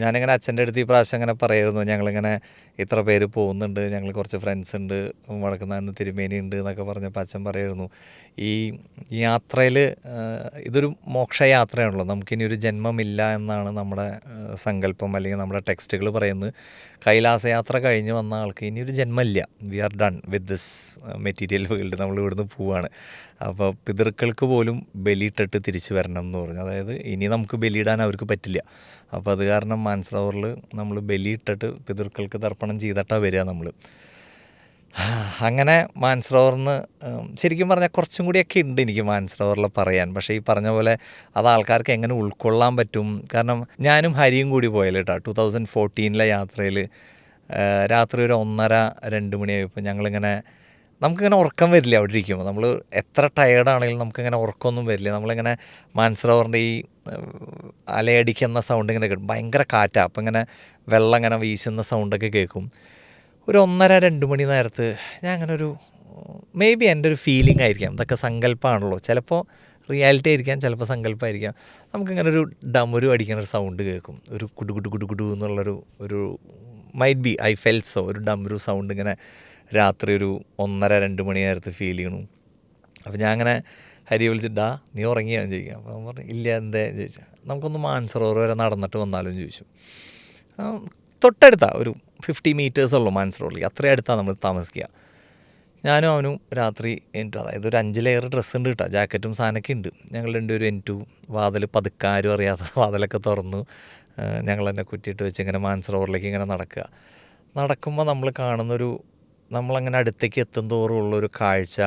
ഞാനിങ്ങനെ അച്ഛന്റെ അടുത്ത് ഈ പ്രാവശ്യം അങ്ങനെ പറയായിരുന്നു. ഞങ്ങളിങ്ങനെ ഇത്ര പേര് പോകുന്നുണ്ട് ഞങ്ങൾ കുറച്ച് ഫ്രണ്ട്സ് ഉണ്ട് വടക്കുന്നാന്ന് തിരുമേനി ഉണ്ട് എന്നൊക്കെ പറഞ്ഞപ്പോൾ അച്ഛൻ പറയായിരുന്നു ഈ യാത്രയിൽ ഇതൊരു മോക്ഷയാത്രയാണല്ലോ. നമുക്കിനി ഒരു ജന്മമില്ല എന്നാണ് നമ്മുടെ സങ്കല്പം അല്ലെങ്കിൽ നമ്മുടെ ടെക്സ്റ്റുകൾ പറയുന്നത്. കൈലാസയാത്ര കഴിഞ്ഞ് വന്ന ആൾക്ക് ഇനി ഒരു ജന്മമില്ല. We are done with this material world നമ്മൾ ഇവിടുന്ന് പോവാണ്. അപ്പോൾ പിതൃക്കൾക്ക് പോലും ബലിയിട്ടിട്ട് തിരിച്ചു വരണം എന്ന് പറഞ്ഞു. അതായത് ഇനി നമുക്ക് ബലിയിടാൻ അവർക്ക് പറ്റില്ല. അപ്പോൾ അത് കാരണം മാൻസറോവറിൽ നമ്മൾ ബലിയിട്ടിട്ട് പിതൃക്കൾക്ക് തർപ്പണം ചെയ്തിട്ടാണ് വരിക നമ്മൾ അങ്ങനെ മാൻസറോവറിന് ശരിക്കും പറഞ്ഞാൽ കുറച്ചും കൂടിയൊക്കെ ഉണ്ട് എനിക്ക് മാൻസറോവറിൽ പറയാൻ. പക്ഷേ ഈ പറഞ്ഞ പോലെ അത് ആൾക്കാർക്ക് എങ്ങനെ ഉൾക്കൊള്ളാൻ പറ്റും? കാരണം ഞാനും ഹരിയും കൂടി പോയാലും കേട്ടോ ടു തൗസൻഡ് ഫോർട്ടീനിലെ യാത്രയിൽ രാത്രി ഒരു ഒന്നര രണ്ട് മണിയായപ്പോൾ ഞങ്ങളിങ്ങനെ നമുക്കിങ്ങനെ ഉറക്കം വരില്ല അവിടെ ഇരിക്കുമ്പോൾ നമ്മൾ എത്ര ടയേർഡാണെങ്കിലും നമുക്കിങ്ങനെ ഉറക്കമൊന്നും വരില്ല. നമ്മളിങ്ങനെ മാൻസറോറിന്റെ ഈ അലയടിക്കുന്ന സൗണ്ട് ഇങ്ങനെ കേൾക്കും. ഭയങ്കര കാറ്റാണ് അപ്പം ഇങ്ങനെ വെള്ളം ഇങ്ങനെ വീശുന്ന സൗണ്ടൊക്കെ കേൾക്കും. ഒരു ഒന്നര രണ്ട് മണി നേരത്ത് ഞാൻ അങ്ങനെ ഒരു മേ ബി എന്റെ ഒരു ഫീലിംഗ് ആയിരിക്കാം. ഇതൊക്കെ സങ്കല്പമാണല്ലോ ചിലപ്പോൾ റിയാലിറ്റി ആയിരിക്കാം ചിലപ്പോൾ സങ്കല്പമായിരിക്കാം നമുക്കിങ്ങനെ ഒരു ഡമരു അടിക്കുന്ന ഒരു സൗണ്ട് കേൾക്കും. ഒരു കുടു കുടു കുടു കുടു എന്നുള്ളൊരു ഒരു മൈറ്റ് ബി ഐ ഫെൽസോ ഒരു ഡമരു സൗണ്ട് ഇങ്ങനെ രാത്രി ഒരു ഒന്നര രണ്ട് മണി ഫീൽ ചെയ്യണു. അപ്പോൾ ഞാൻ അങ്ങനെ ഹരി വിളിച്ചിട്ടാ നീ ഉറങ്ങിയാൽ ചോദിക്കുക അപ്പോൾ അവൻ പറഞ്ഞു ഇല്ല എന്തേ? ചോദിച്ചാൽ നമുക്കൊന്ന് മാൻസറോർ വരെ നടന്നിട്ട് വന്നാലും? ചോദിച്ചു. തൊട്ടടുത്താണ് ഒരു ഫിഫ്റ്റി മീറ്റേഴ്സ് ഉള്ളൂ മാൻസറോറിലേക്ക് അത്രയും അടുത്താണ് നമ്മൾ താമസിക്കുക. ഞാനും അവനും രാത്രി എന്റു അതായത് ഒരു അഞ്ച് ലെയർ ഡ്രസ്സ് ഉണ്ട് കേട്ടോ ജാക്കറ്റും സാധനമൊക്കെ ഉണ്ട്. ഞങ്ങൾ രണ്ടുപേരും എന്റു വാതിൽ പതുക്കാരും അറിയാത്ത വാതിലൊക്കെ തുറന്നു. ഞങ്ങൾ എന്നെ കുറ്റിയിട്ട് വെച്ച് ഇങ്ങനെ മാൻസറോറിലേക്ക് ഇങ്ങനെ നടക്കുക. നടക്കുമ്പോൾ നമ്മൾ കാണുന്നൊരു നമ്മളങ്ങനെ അടുത്തേക്ക് എത്തും തോറും ഉള്ളൊരു കാഴ്ച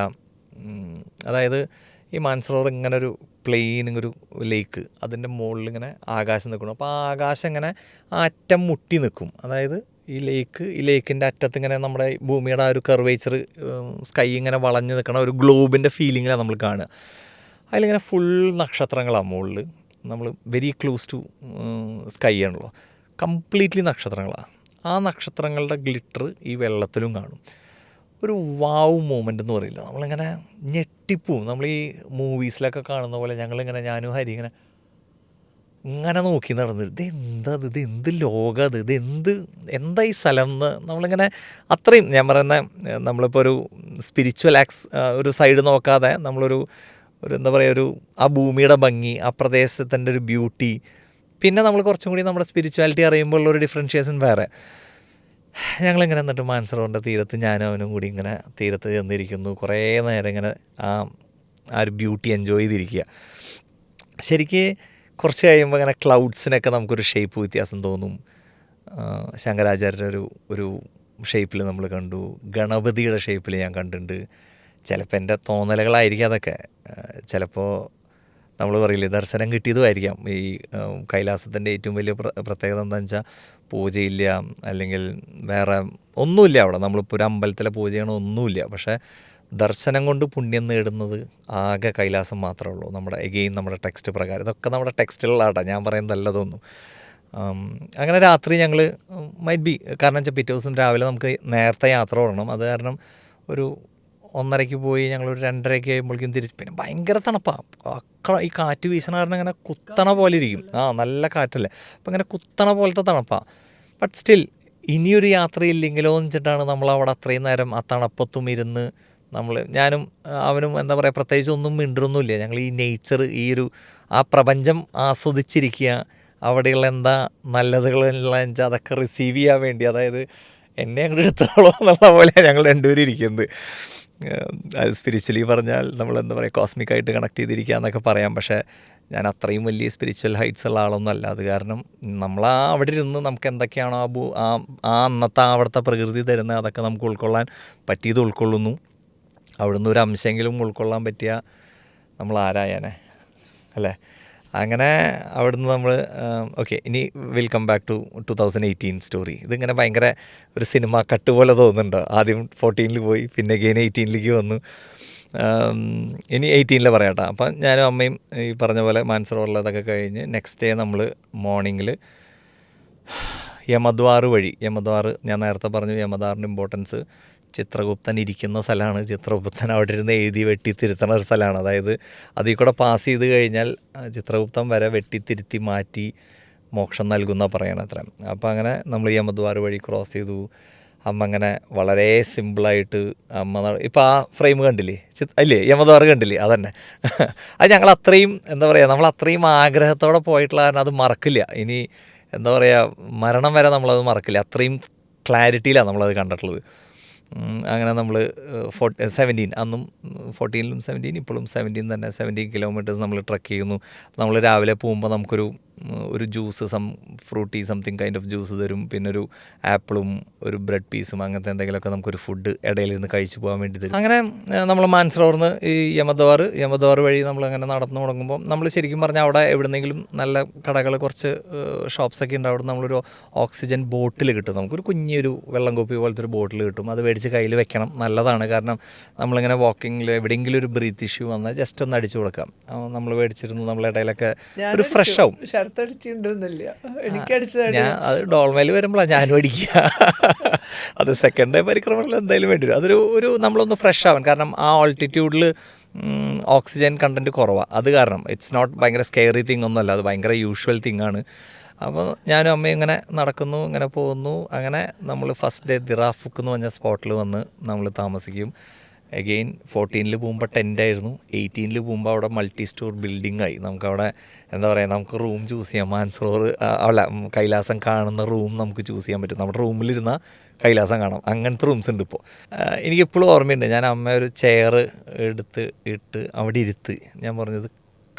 അതായത് ഈ മാൻസറോർ ഇങ്ങനെ ഒരു പ്ലെയിൻ ഒരു ലേക്ക് അതിന്റെ മുകളിൽ ഇങ്ങനെ ആകാശം നിൽക്കണം അപ്പോൾ ആ ആകാശം ഇങ്ങനെ ആ അറ്റം മുട്ടി നിൽക്കും. അതായത് ഈ ലേക്ക് ഈ ലേക്കിന്റെ അറ്റത്ത് ഇങ്ങനെ നമ്മുടെ ഭൂമിയുടെ ആ ഒരു കർവേച്ചർ സ്കൈ ഇങ്ങനെ വളഞ്ഞ് നിൽക്കണ ഒരു ഗ്ലോബിന്റെ ഫീലിങ്ങിലാണ് നമ്മൾ കാണുക. അതിലിങ്ങനെ ഫുൾ നക്ഷത്രങ്ങളാണ് മുകളിൽ. നമ്മൾ വെരി ക്ലോസ് ടു സ്കൈ ആണല്ലോ. കംപ്ലീറ്റ്ലി നക്ഷത്രങ്ങളാണ് ആ നക്ഷത്രങ്ങളുടെ ഗ്ലിറ്റർ ഈ വെള്ളത്തിലും കാണും. ഒരു വാവ് മൂമെന്റ് എന്ന് പറയില്ല. നമ്മളിങ്ങനെ ഞെട്ടിപ്പോവും. നമ്മൾ ഈ മൂവീസിലൊക്കെ കാണുന്ന പോലെ ഞങ്ങളിങ്ങനെ ഞാനും ഹരി ഇങ്ങനെ ഇങ്ങനെ നോക്കി നടന്നത് ഇത് എന്താ ഇത്? എന്ത് ലോകം അത്? ഇത് എന്ത് എന്താ ഈ സ്ഥലം എന്ന് നമ്മളിങ്ങനെ അത്രയും ഞാൻ പറയുന്ന നമ്മളിപ്പോൾ ഒരു സ്പിരിച്വൽ ആക്സ് ഒരു സൈഡ് നോക്കാതെ നമ്മളൊരു ഒരു എന്താ പറയുക ഒരു ആ ഭൂമിയുടെ ഭംഗി ആ പ്രദേശത്തിന്റെ ഒരു ബ്യൂട്ടി പിന്നെ നമ്മൾ കുറച്ചും കൂടി നമ്മുടെ സ്പിരിച്വാലിറ്റി അറിയുമ്പോൾ ഉള്ളൊരു ഡിഫറൻഷിയേഷൻ വേറെ. ഞങ്ങളിങ്ങനെ എന്നിട്ട് മാൻസറോറിന്റെ തീരത്ത് ഞാനും അവനും കൂടി ഇങ്ങനെ തീരത്ത് ചെന്നിരിക്കുന്നു. കുറേ നേരം ഇങ്ങനെ ആ ആ ഒരു ബ്യൂട്ടി എൻജോയ് ചെയ്തിരിക്കുക. ശരിക്ക് കുറച്ച് കഴിയുമ്പോൾ ഇങ്ങനെ ക്ലൗഡ്സിനൊക്കെ നമുക്കൊരു ഷേപ്പ് വ്യത്യാസം തോന്നും. ശങ്കരാചാര്യന്റെ ഒരു ഒരു ഷേപ്പിൽ നമ്മൾ കണ്ടു. ഗണപതിയുടെ ഷേപ്പിൽ ഞാൻ കണ്ടിട്ടുണ്ട്. ചിലപ്പോൾ എന്റെ തോന്നലുകളായിരിക്കും അതൊക്കെ. ചിലപ്പോൾ നമ്മൾ പറയില്ലേ ദർശനം കിട്ടിയതുമായിരിക്കാം. ഈ കൈലാസത്തിന്റെ ഏറ്റവും വലിയ പ്ര- പ്രത്യേകത എന്താണെന്ന് വെച്ചാൽ പൂജയില്ല അല്ലെങ്കിൽ വേറെ ഒന്നുമില്ല അവിടെ. നമ്മളിപ്പോൾ ഒരു അമ്പലത്തിലെ പൂജ ഒന്നുമില്ല. പക്ഷേ ദർശനം കൊണ്ട് പുണ്യം നേടുന്നത് ആകെ കൈലാസം മാത്രമേ ഉള്ളൂ. നമ്മുടെ എഗെയിൻ നമ്മുടെ ടെക്സ്റ്റ് പ്രകാരം. ഇതൊക്കെ നമ്മുടെ ടെക്സ്റ്റിലുള്ളതാട്ടോ ഞാൻ പറയുന്നതല്ല ഇതൊന്നും അങ്ങനെ രാത്രി ഞങ്ങൾ മൈറ്റ് ബി കാരണം വെച്ചാൽ പിറ്റേ ദിവസം രാവിലെ നമുക്ക് നേരത്തെ യാത്ര ഓടണം അത് കാരണം ഒരു ഒന്നരയ്ക്ക് പോയി ഞങ്ങളൊരു രണ്ടരയ്ക്ക് കഴിയുമ്പോഴേക്കും തിരിച്ച്. പിന്നെ ഭയങ്കര തണുപ്പാണ് ഈ കാറ്റ് വീശണ കാരണം ഇങ്ങനെ കുത്തണ പോലെ ഇരിക്കും. ആ നല്ല കാറ്റല്ലേ. അപ്പം ഇങ്ങനെ കുത്തണ പോലത്തെ തണുപ്പാണ് ബട്ട് സ്റ്റിൽ ഇനിയൊരു യാത്രയില്ലെങ്കിലോ എന്ന് വെച്ചിട്ടാണ് നമ്മൾ അവിടെ അത്രയും നേരം ആ തണുപ്പത്തും ഇരുന്ന് നമ്മൾ ഞാനും അവനും എന്താ പറയുക പ്രത്യേകിച്ച് ഒന്നും മിണ്ടൊന്നുമില്ല. ഞങ്ങൾ ഈ നേച്ചർ ഈ ഒരു ആ പ്രപഞ്ചം ആസ്വദിച്ചിരിക്കുക. അവിടെയുള്ള എന്താ നല്ലതുകളെല്ലാം വെച്ചാൽ അതൊക്കെ റിസീവ് ചെയ്യാൻ വേണ്ടി. അതായത് എന്നെ അങ്ങോട്ട് എടുത്തോളൂ എന്നുള്ള പോലെ ഞങ്ങൾ രണ്ടുപേരും ഇരിക്കുന്നത്. സ്പിരിച്വലി പറഞ്ഞാൽ നമ്മൾ എന്താ പറയുക കോസ്മിക്കായിട്ട് കണക്ട് ചെയ്തിരിക്കുക എന്നൊക്കെ പറയാം. പക്ഷേ ഞാൻ അത്രയും വലിയ സ്പിരിച്വൽ ഹൈറ്റ്സ് ഉള്ള ആളൊന്നും അല്ല അത് കാരണം നമ്മൾ ആ അവിടെ ഇരുന്ന് നമുക്ക് എന്തൊക്കെയാണോ ആ ഭൂ ആ ആ അന്നത്തെ അവിടുത്തെ പ്രകൃതി തരുന്നത് അതൊക്കെ നമുക്ക് ഉൾക്കൊള്ളാൻ പറ്റിയത് ഉൾക്കൊള്ളുന്നു. അവിടുന്ന് ഒരു അംശമെങ്കിലും ഉൾക്കൊള്ളാൻ പറ്റിയ നമ്മൾ ആരായനെ അല്ലേ? അങ്ങനെ അവിടുന്ന് നമ്മൾ ഓക്കെ ഇനി welcome back to two thousand eighteen story ഇതിങ്ങനെ ഭയങ്കര ഒരു സിനിമ കട്ട് പോലെ തോന്നുന്നുണ്ട്. ആദ്യം ഫോർട്ടീനിൽ പോയി പിന്നെ ഗെയിൻ എയ്റ്റീനിലേക്ക് വന്നു. ഇനി എയ്റ്റീനിൽ പറയാട്ടോ. അപ്പം ഞാനും അമ്മയും ഈ പറഞ്ഞ പോലെ മാൻസറോറിലതൊക്കെ കഴിഞ്ഞ് നെക്സ്റ്റ് ഡേ നമ്മൾ മോർണിംഗിൽ യമദ്വാർ വഴി യമദ്വാർ ഞാൻ നേരത്തെ പറഞ്ഞു യമദ്വാറിന്റെ ഇമ്പോർട്ടൻസ് ചിത്രഗുപ്തൻ ഇരിക്കുന്ന സ്ഥലമാണ്. ചിത്രഗുപ്തൻ അവിടെ ഇരുന്ന് എഴുതി വെട്ടി തിരുത്തണ ഒരു സ്ഥലമാണ്. അതായത് അതിൽ കൂടെ പാസ് ചെയ്ത് കഴിഞ്ഞാൽ ചിത്രഗുപ്തൻ വരെ വെട്ടി തിരുത്തി മാറ്റി മോക്ഷം നൽകുന്ന പറയണത്ര അപ്പോൾ അങ്ങനെ നമ്മൾ ഈ അമ്മദ്വാർ വഴി ക്രോസ് ചെയ്തു. അമ്മ അങ്ങനെ വളരെ സിമ്പിളായിട്ട് അമ്മ ഇപ്പോൾ ആ ഫ്രെയിം കണ്ടില്ലേ? അല്ലേ യമദ്വാർ കണ്ടില്ലേ? അതന്നെ. അത് ഞങ്ങൾ അത്രയും എന്താ പറയുക നമ്മൾ അത്രയും ആഗ്രഹത്തോടെ പോയിട്ടുള്ള കാരണം അത് മറക്കില്ല. ഇനി എന്താ പറയുക മരണം വരെ നമ്മളത് മറക്കില്ല. അത്രയും ക്ലാരിറ്റിയിലാണ് നമ്മളത് കണ്ടിട്ടുള്ളത്. അങ്ങനെ നമ്മൾ ഫോർട്ടി സെവന്റീൻ അന്നും ഫോർട്ടീനിലും സെവന്റീൻ ഇപ്പോഴും സെവന്റീൻ തന്നെ. സെവന്റീൻ കിലോമീറ്റേഴ്സ് നമ്മൾ ട്രക്ക് ചെയ്യുന്നു. നമ്മൾ രാവിലെ പോകുമ്പോൾ നമുക്കൊരു ഒരു juice some Frooti something kind of juice തരും. പിന്നെ ഒരു ആപ്പിളും ഒരു ബ്രെഡ് പീസും അങ്ങനത്തെ എന്തെങ്കിലുമൊക്കെ നമുക്കൊരു ഫുഡ് ഇടയിലിരുന്ന് കഴിച്ചു പോകാൻ വേണ്ടി തരും. അങ്ങനെ നമ്മൾ മാൻസറോർന്ന് ഈ യമദ്വാർ യമദ്വാർ വഴി നമ്മൾ അങ്ങനെ നടന്നു തുടങ്ങുമ്പോൾ നമ്മൾ ശരിക്കും പറഞ്ഞാൽ അവിടെ എവിടെന്നെങ്കിലും നല്ല കടകൾ കുറച്ച് ഷോപ്സൊക്കെ ഉണ്ട്. അവിടെ നമ്മളൊരു ഓക്സിജൻ ബോട്ടിൽ കിട്ടും. നമുക്കൊരു കുഞ്ഞൊരു വെള്ളം കോപ്പി പോലത്തെ ഒരു ബോട്ടിൽ കിട്ടും. അത് മേടിച്ച് കയ്യിൽ വെക്കണം. നല്ലതാണ്. കാരണം നമ്മളിങ്ങനെ വാക്കിങ്ങിൽ എവിടെയെങ്കിലും ഒരു ബ്രീത്ത് ഇഷ്യൂ വന്നാൽ ജസ്റ്റ് ഒന്ന് അടിച്ചു കൊടുക്കാം. നമ്മൾ മേടിച്ചിരുന്നു നമ്മളിടയിലൊക്കെ ഒരു ഫ്രഷ് ആവും. അത് ഡോൾമയിൽ വരുമ്പോഴാണ് ഞാനും അടിക്കുക. അത് സെക്കൻഡ് ഡേ പരിക്രമത്തിൽ എന്തായാലും വേണ്ടി വരും. അതൊരു ഒരു നമ്മളൊന്ന് ഫ്രഷ് ആവാൻ കാരണം ആ ഓൾട്ടിറ്റ്യൂഡിൽ ഓക്സിജൻ കണ്ടന്റ് കുറവാണ് അത് കാരണം ഇറ്റ്സ് നോട്ട് ഭയങ്കര സ്കെയറി തിങ് ഒന്നുമല്ല. അത് ഭയങ്കര യൂഷ്വൽ തിങ് ആണ്. അപ്പോൾ ഞാനും അമ്മയും ഇങ്ങനെ നടക്കുന്നു ഇങ്ങനെ പോകുന്നു. അങ്ങനെ നമ്മൾ ഫസ്റ്റ് ഡേ ദിറാഫുക്ക് എന്ന് പറഞ്ഞ സ്പോട്ടിൽ വന്ന് നമ്മൾ താമസിക്കും. അഗെയിൻ ഫോർട്ടീനിൽ പോകുമ്പോൾ ടെന്റായിരുന്നു എയ്റ്റീനിൽ പോകുമ്പോൾ അവിടെ മൾട്ടി സ്റ്റോർ ബിൽഡിംഗ് ആയി. നമുക്കവിടെ എന്താ പറയുക നമുക്ക് റൂം ചൂസ് ചെയ്യാം. മാൻസറോർ അല്ല കൈലാസം കാണുന്ന റൂം നമുക്ക് ചൂസ് ചെയ്യാൻ പറ്റും. നമ്മുടെ റൂമിലിരുന്ന കൈലാസം കാണാം. അങ്ങനത്തെ റൂംസ് ഉണ്ട് ഇപ്പോൾ എനിക്കിപ്പോഴും ഓർമ്മയുണ്ട്. ഞാൻ അമ്മ ഒരു ചെയർ എടുത്ത് ഇട്ട് അവിടെ ഇരുത്ത്. ഞാൻ പറഞ്ഞത്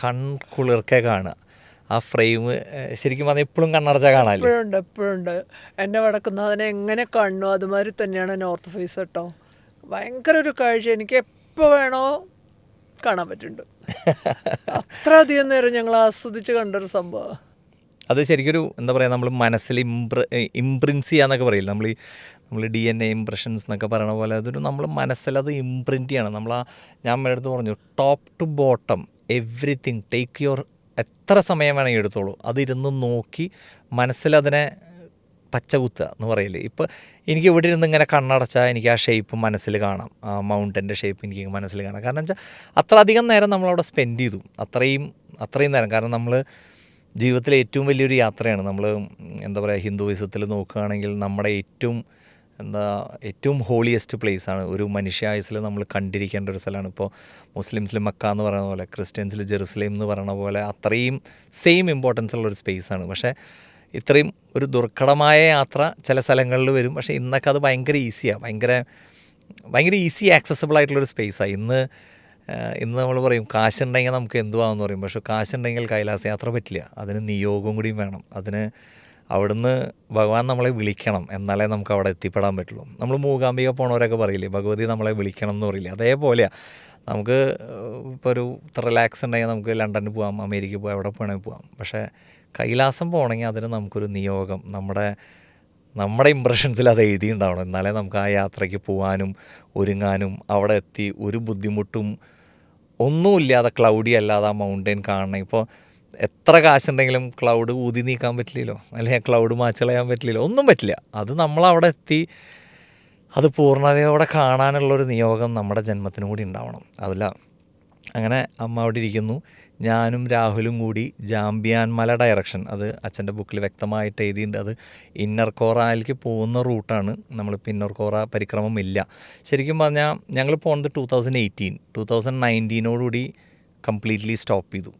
കൺകുളിർക്കെ കാണുക. ആ ഫ്രെയിം ശരിക്കും പറഞ്ഞാൽ ഇപ്പോഴും കണ്ണടച്ചാൽ കാണാം എപ്പോഴുണ്ട് എപ്പോഴുണ്ട് എന്നെ വടക്കുന്നതിനെ എങ്ങനെ കാണുന്നു? അതുമാതിരി തന്നെയാണ് നോർത്ത് ഫേസ് കേട്ടോ. ഭയങ്കര ഒരു കാഴ്ച എനിക്ക് എപ്പോൾ വേണോ കാണാൻ പറ്റുന്നുണ്ട്. അത്ര അധികം നേരം ഞങ്ങൾ ആസ്വദിച്ച് കണ്ടൊരു സംഭവം. അത് ശരിക്കൊരു എന്താ പറയുക നമ്മൾ മനസ്സിൽ ഇംപ്ര ഇംപ്രിൻസ് ചെയ്യാന്നൊക്കെ പറയില്ല? നമ്മൾ ഈ നമ്മൾ ഡി എൻ എ ഇംപ്രഷൻസ് എന്നൊക്കെ പറയണ പോലെ അതൊരു നമ്മൾ മനസ്സിലത് ഇംപ്രിന്റ് ചെയ്യണം. നമ്മൾ ആ ഞാൻ എടുത്ത് അടുത്ത് പറഞ്ഞു top to bottom everything take your എത്ര സമയം വേണമെങ്കിൽ എടുത്തോളൂ. അതിരുന്ന് നോക്കി മനസ്സിലതിനെ പച്ചകുത്തുക എന്ന് പറയില്ലേ. ഇപ്പോൾ എനിക്ക് ഇവിടെ ഇരുന്ന് ഇങ്ങനെ കണ്ണടച്ചാൽ എനിക്ക് ആ ഷേപ്പ് മനസ്സിൽ കാണാം. ആ മൗണ്ടന്റെ ഷേപ്പ് എനിക്ക് മനസ്സിൽ കാണാം. കാരണം വെച്ചാൽ അത്ര അധികം നേരം നമ്മളവിടെ സ്പെൻഡ് ചെയ്തു. അത്രയും അത്രയും നേരം. കാരണം നമ്മൾ ജീവിതത്തിലെ ഏറ്റവും വലിയൊരു യാത്രയാണ്. നമ്മൾ എന്താ പറയുക ഹിന്ദുവിസത്തിൽ നോക്കുകയാണെങ്കിൽ നമ്മുടെ ഏറ്റവും എന്താ ഏറ്റവും ഹോളിയസ്റ്റ് പ്ലേസാണ് ഒരു മനുഷ്യായുസിൽ നമ്മൾ കണ്ടിരിക്കേണ്ട ഒരു സ്ഥലമാണ്. ഇപ്പോൾ മുസ്ലിംസിൽ മക്ക എന്ന് പറയുന്ന പോലെ ക്രിസ്ത്യൻസിൽ ജെറുസലേം എന്ന് പറയുന്ന പോലെ അത്രയും സെയിം ഇമ്പോർട്ടൻസ് ഉള്ള ഒരു സ്പേസ് ആണ്. പക്ഷേ ഇത്രയും ഒരു ദുർഘടമായ യാത്ര ചില സ്ഥലങ്ങളിൽ വരും. പക്ഷേ ഇന്നൊക്കെ അത് ഭയങ്കര ഈസിയാണ് ഭയങ്കര ഭയങ്കര ഈസി ആക്സസിബിൾ ആയിട്ടുള്ളൊരു സ്പേസാണ് ഇന്ന് ഇന്ന് നമ്മൾ പറയും കാശുണ്ടെങ്കിൽ നമുക്ക് എന്തുവാന്ന് പറയും. പക്ഷേ കാശുണ്ടെങ്കിൽ കൈലാസ യാത്ര പറ്റില്ല. അതിന് നിയോഗവും കൂടിയും വേണം. അതിന് അവിടുന്ന് ഭഗവാൻ നമ്മളെ വിളിക്കണം. എന്നാലേ നമുക്ക് അവിടെ എത്തിപ്പെടാൻ പറ്റുള്ളൂ. നമ്മൾ മൂകാംബിക പോണവരൊക്കെ പറയില്ലേ ഭഗവതി നമ്മളെ വിളിക്കണം എന്ന് പറയില്ല. അതേപോലെയാണ് നമുക്ക് ഇപ്പോൾ ഒരു റിലാക്സ് ഉണ്ടെങ്കിൽ നമുക്ക് ലണ്ടനിൽ പോകാം അമേരിക്കയിൽ പോകാം എവിടെ പോകണമെങ്കിൽ പോകാം പക്ഷേ കൈലാസം പോകണമെങ്കിൽ അതിന് നമുക്കൊരു നിയോഗം. നമ്മുടെ നമ്മുടെ ഇമ്പ്രഷൻസിൽ അത് എഴുതിയിട്ടുണ്ടാവണം. എന്നാലേ നമുക്ക് ആ യാത്രയ്ക്ക് പോകാനും ഒരുങ്ങാനും അവിടെ എത്തി ഒരു ബുദ്ധിമുട്ടും ഒന്നുമില്ലാതെ ക്ലൗഡി അല്ലാതെ ആ മൗണ്ടൻ കാണണം. ഇപ്പോൾ എത്ര കാശുണ്ടെങ്കിലും ക്ലൗഡ് ഊതി നീക്കാൻ പറ്റില്ലല്ലോ. അല്ലെങ്കിൽ ക്ലൗഡ് മാച്ച് കളയാൻ പറ്റില്ലല്ലോ. ഒന്നും പറ്റില്ല. അത് നമ്മളവിടെ എത്തി അത് പൂർണതയോടെ കാണാനുള്ളൊരു നിയോഗം നമ്മുടെ ജന്മത്തിനും കൂടി ഉണ്ടാവണം. അതല്ല അങ്ങനെ അമ്മ അവിടെ ഇരിക്കുന്നു. ഞാനും രാഹുലും കൂടി ജാമ്പിയാൻ മല ഡയറക്ഷൻ അത് അച്ഛന്റെ ബുക്കിൽ വ്യക്തമായിട്ട് എഴുതിയിട്ടുണ്ട്. അത് ഇന്നർ കോറയിലേക്ക് പോകുന്ന റൂട്ടാണ് നമ്മളിപ്പോൾ ഇന്നർ കോറ പരിക്രമം ഇല്ല. ശരിക്കും പറഞ്ഞാൽ ഞങ്ങൾ പോകുന്നത് two thousand eighteen two thousand നയന്റീനോടുകൂടി completely stop ചെയ്തു.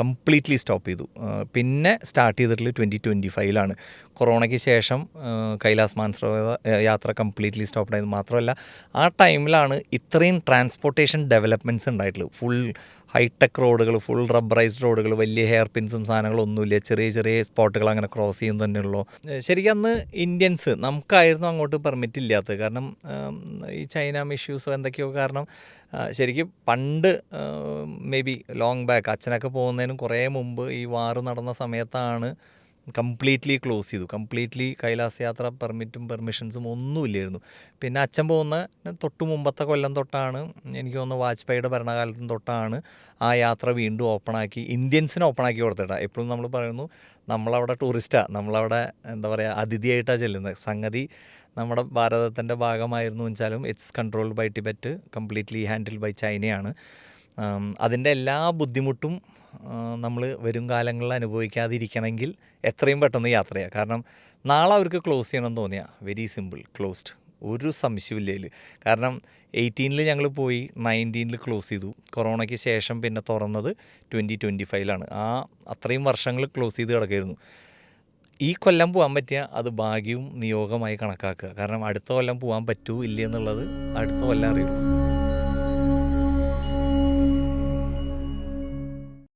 കംപ്ലീറ്റ്ലി സ്റ്റോപ്പ് ചെയ്തു. പിന്നെ സ്റ്റാർട്ട് ചെയ്തിട്ടുള്ള ട്വന്റി ട്വന്റി ഫൈവിലാണ്. കൊറോണയ്ക്ക് ശേഷം കൈലാസ് മാൻസറോവർ യാത്ര കംപ്ലീറ്റ്ലി സ്റ്റോപ്പ് ആയത് മാത്രമല്ല ആ ടൈമിലാണ് ഇത്രയും ട്രാൻസ്പോർട്ടേഷൻ ഡെവലപ്മെന്റ്സ് ഉണ്ടായിട്ടുള്ളത്. ഫുൾ ഹൈടെക് റോഡുകൾ ഫുൾ റബ്ബറൈസ്ഡ് റോഡുകൾ വലിയ ഹെയർ പിൻസും സാധനങ്ങളൊന്നുമില്ല ചെറിയ ചെറിയ സ്പോട്ടുകൾ അങ്ങനെ ക്രോസ് ചെയ്യും തന്നെയുള്ളൂ. ശരിക്കും അന്ന് ഇന്ത്യൻസ് നമുക്കായിരുന്നു അങ്ങോട്ട് പെർമിറ്റ് ഇല്ലാത്തത്. കാരണം ഈ ചൈന ഇഷ്യൂസോ എന്തൊക്കെയോ കാരണം ശരിക്കും പണ്ട് മേ ബി ലോങ് ബാക്ക് അച്ഛനൊക്കെ പോകുന്നതിനും കുറേ മുമ്പ് ഈ വാറ് നടന്ന സമയത്താണ് കംപ്ലീറ്റ്ലി ക്ലോസ് ചെയ്തു. കംപ്ലീറ്റ്ലി കൈലാസ യാത്ര പെർമിറ്റും പെർമിഷൻസും ഒന്നുമില്ലായിരുന്നു. പിന്നെ അച്ഛൻ പോകുന്ന തൊട്ട് മുമ്പത്തെ കൊല്ലം തൊട്ടാണ് എനിക്ക് തോന്നുന്നു വാജ്പേയിയുടെ ഭരണകാലത്തും തൊട്ടാണ് ആ യാത്ര വീണ്ടും ഓപ്പണാക്കി ഇന്ത്യൻസിനെ ഓപ്പണാക്കി കൊടുത്തിട്ടാ എപ്പോഴും നമ്മൾ പറയുന്നു നമ്മളവിടെ ടൂറിസ്റ്റാണ് നമ്മളവിടെ എന്താ പറയുക അതിഥിയായിട്ടാണ് ചെല്ലുന്നത്. സംഗതി നമ്മുടെ ഭാരതത്തിന്റെ ഭാഗമായിരുന്നു വെച്ചാലും it's controlled by Tibet completely handle by ചൈനയാണ് അതിന്റെ എല്ലാ ബുദ്ധിമുട്ടും നമ്മൾ വരും കാലങ്ങളിൽ അനുഭവിക്കാതിരിക്കണമെങ്കിൽ എത്രയും പെട്ടെന്ന് യാത്ര ചെയ്യുക കാരണം നാളെ അവർക്ക് ക്ലോസ് ചെയ്യണമെന്ന് തോന്നിയാൽ വെരി സിമ്പിൾ ക്ലോസ്ഡ് ഒരു സംശയമില്ല കാരണം എയ്റ്റീനിൽ ഞങ്ങൾ പോയി നയന്റീനിൽ ക്ലോസ് ചെയ്തു. കൊറോണയ്ക്ക് ശേഷം പിന്നെ തുറന്നത് ട്വന്റി ട്വന്റി ഫൈവിലാണ് ആ അത്രയും വർഷങ്ങൾ ക്ലോസ് ചെയ്ത് കിടക്കായിരുന്നു. ഈ കൊല്ലം പോകാൻ പറ്റിയ അത് ഭാഗ്യവും നിയോഗമായി കണക്കാക്കുക. കാരണം അടുത്ത കൊല്ലം പോകാൻ പറ്റൂ ഇല്ല എന്നുള്ളത് അടുത്ത കൊല്ലം അറിയുള്ളൂ.